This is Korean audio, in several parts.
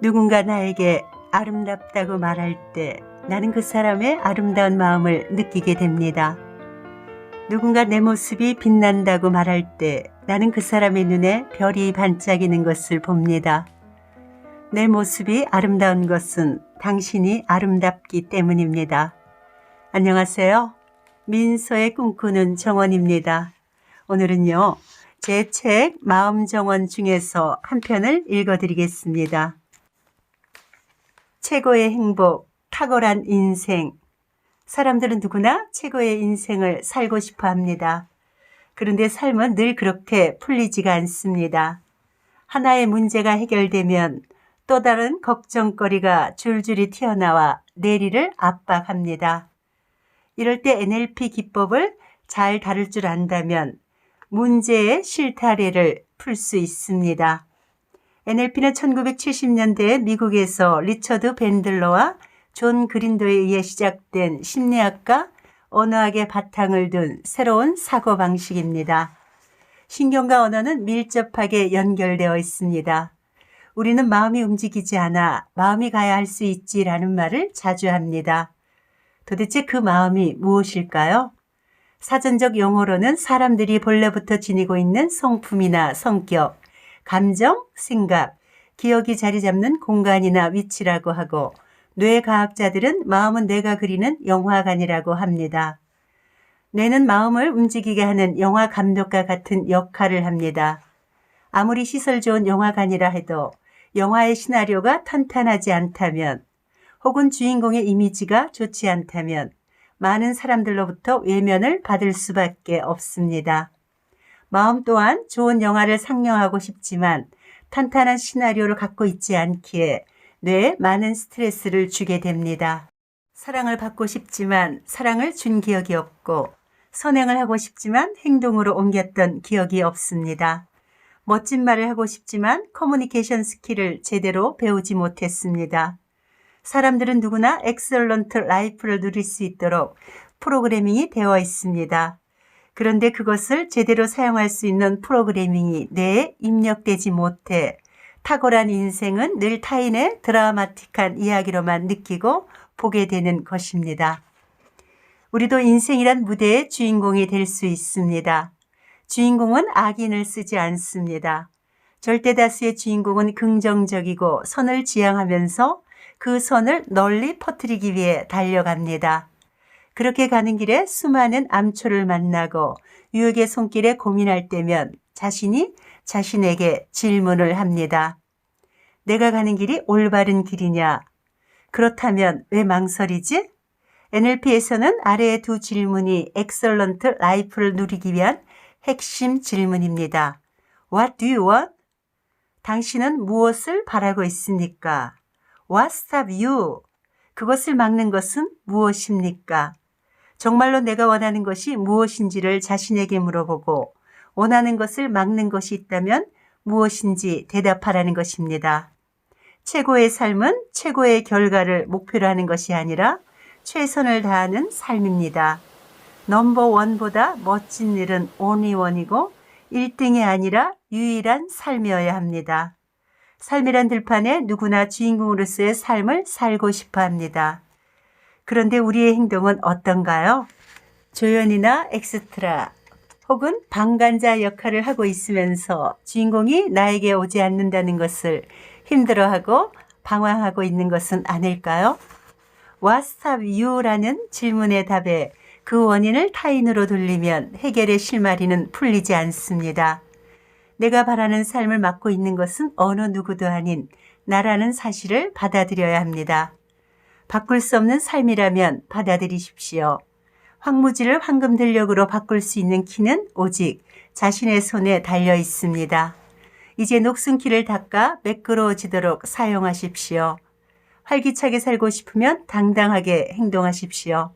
누군가 나에게 아름답다고 말할 때 나는 그 사람의 아름다운 마음을 느끼게 됩니다. 누군가 내 모습이 빛난다고 말할 때 나는 그 사람의 눈에 별이 반짝이는 것을 봅니다. 내 모습이 아름다운 것은 당신이 아름답기 때문입니다. 안녕하세요. 민서의 꿈꾸는 정원입니다. 오늘은요, 제 책 마음정원 중에서 한 편을 읽어드리겠습니다. 최고의 행복, 탁월한 인생. 사람들은 누구나 최고의 인생을 살고 싶어 합니다. 그런데 삶은 늘 그렇게 풀리지가 않습니다. 하나의 문제가 해결되면 또 다른 걱정거리가 줄줄이 튀어나와 내리를 압박합니다. 이럴 때 NLP 기법을 잘 다룰 줄 안다면 문제의 실타래를 풀 수 있습니다. NLP는 1970년대 미국에서 리처드 밴들러와 존 그린도에 의해 시작된 심리학과 언어학의 바탕을 둔 새로운 사고방식입니다. 신경과 언어는 밀접하게 연결되어 있습니다. 우리는 마음이 움직이지 않아 마음이 가야 할 수 있지라는 말을 자주 합니다. 도대체 그 마음이 무엇일까요? 사전적 용어로는 사람들이 본래부터 지니고 있는 성품이나 성격, 감정, 생각, 기억이 자리 잡는 공간이나 위치라고 하고 뇌과학자들은 마음은 내가 그리는 영화관이라고 합니다. 뇌는 마음을 움직이게 하는 영화 감독과 같은 역할을 합니다. 아무리 시설 좋은 영화관이라 해도 영화의 시나리오가 탄탄하지 않다면 혹은 주인공의 이미지가 좋지 않다면 많은 사람들로부터 외면을 받을 수밖에 없습니다. 마음 또한 좋은 영화를 상영하고 싶지만 탄탄한 시나리오를 갖고 있지 않기에 뇌에 많은 스트레스를 주게 됩니다. 사랑을 받고 싶지만 사랑을 준 기억이 없고 선행을 하고 싶지만 행동으로 옮겼던 기억이 없습니다. 멋진 말을 하고 싶지만 커뮤니케이션 스킬을 제대로 배우지 못했습니다. 사람들은 누구나 엑셀런트 라이프를 누릴 수 있도록 프로그래밍이 되어 있습니다. 그런데 그것을 제대로 사용할 수 있는 프로그래밍이 뇌에 입력되지 못해 탁월한 인생은 늘 타인의 드라마틱한 이야기로만 느끼고 보게 되는 것입니다. 우리도 인생이란 무대의 주인공이 될 수 있습니다. 주인공은 악인을 쓰지 않습니다. 절대 다수의 주인공은 긍정적이고 선을 지향하면서 그 선을 널리 퍼뜨리기 위해 달려갑니다. 그렇게 가는 길에 수많은 암초를 만나고 유혹의 손길에 고민할 때면 자신이 자신에게 질문을 합니다. 내가 가는 길이 올바른 길이냐? 그렇다면 왜 망설이지? NLP에서는 아래의 두 질문이 엑설런트 라이프를 누리기 위한 핵심 질문입니다. What do you want? 당신은 무엇을 바라고 있습니까? What stop you? 그것을 막는 것은 무엇입니까? 정말로 내가 원하는 것이 무엇인지를 자신에게 물어보고 원하는 것을 막는 것이 있다면 무엇인지 대답하라는 것입니다. 최고의 삶은 최고의 결과를 목표로 하는 것이 아니라 최선을 다하는 삶입니다. 넘버 원보다 멋진 일은 only 원이고 1등이 아니라 유일한 삶이어야 합니다. 삶이란 들판에 누구나 주인공으로서의 삶을 살고 싶어 합니다. 그런데 우리의 행동은 어떤가요? 조연이나 엑스트라 혹은 방관자 역할을 하고 있으면서 주인공이 나에게 오지 않는다는 것을 힘들어하고 방황하고 있는 것은 아닐까요? What stop you라는 질문의 답에 그 원인을 타인으로 돌리면 해결의 실마리는 풀리지 않습니다. 내가 바라는 삶을 맡고 있는 것은 어느 누구도 아닌 나라는 사실을 받아들여야 합니다. 바꿀 수 없는 삶이라면 받아들이십시오. 황무지를 황금 들력으로 바꿀 수 있는 키는 오직 자신의 손에 달려 있습니다. 이제 녹슨 키를 닦아 매끄러워지도록 사용하십시오. 활기차게 살고 싶으면 당당하게 행동하십시오.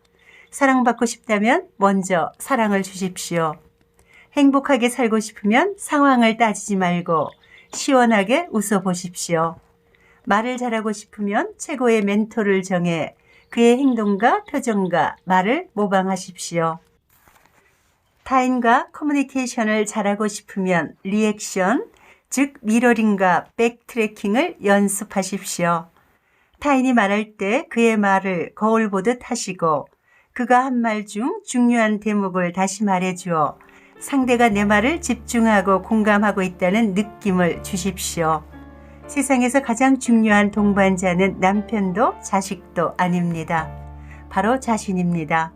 사랑받고 싶다면 먼저 사랑을 주십시오. 행복하게 살고 싶으면 상황을 따지지 말고 시원하게 웃어 보십시오. 말을 잘하고 싶으면 최고의 멘토를 정해 그의 행동과 표정과 말을 모방하십시오. 타인과 커뮤니케이션을 잘하고 싶으면 리액션, 즉 미러링과 백트래킹을 연습하십시오. 타인이 말할 때 그의 말을 거울 보듯 하시고 그가 한 말 중 중요한 대목을 다시 말해주어 상대가 내 말을 집중하고 공감하고 있다는 느낌을 주십시오. 세상에서 가장 중요한 동반자는 남편도 자식도 아닙니다. 바로 자신입니다.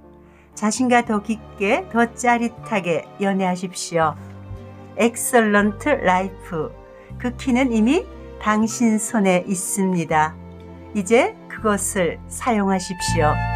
자신과 더 깊게, 더 짜릿하게 연애하십시오. 엑설런트 라이프. 그 키는 이미 당신 손에 있습니다. 이제 그것을 사용하십시오.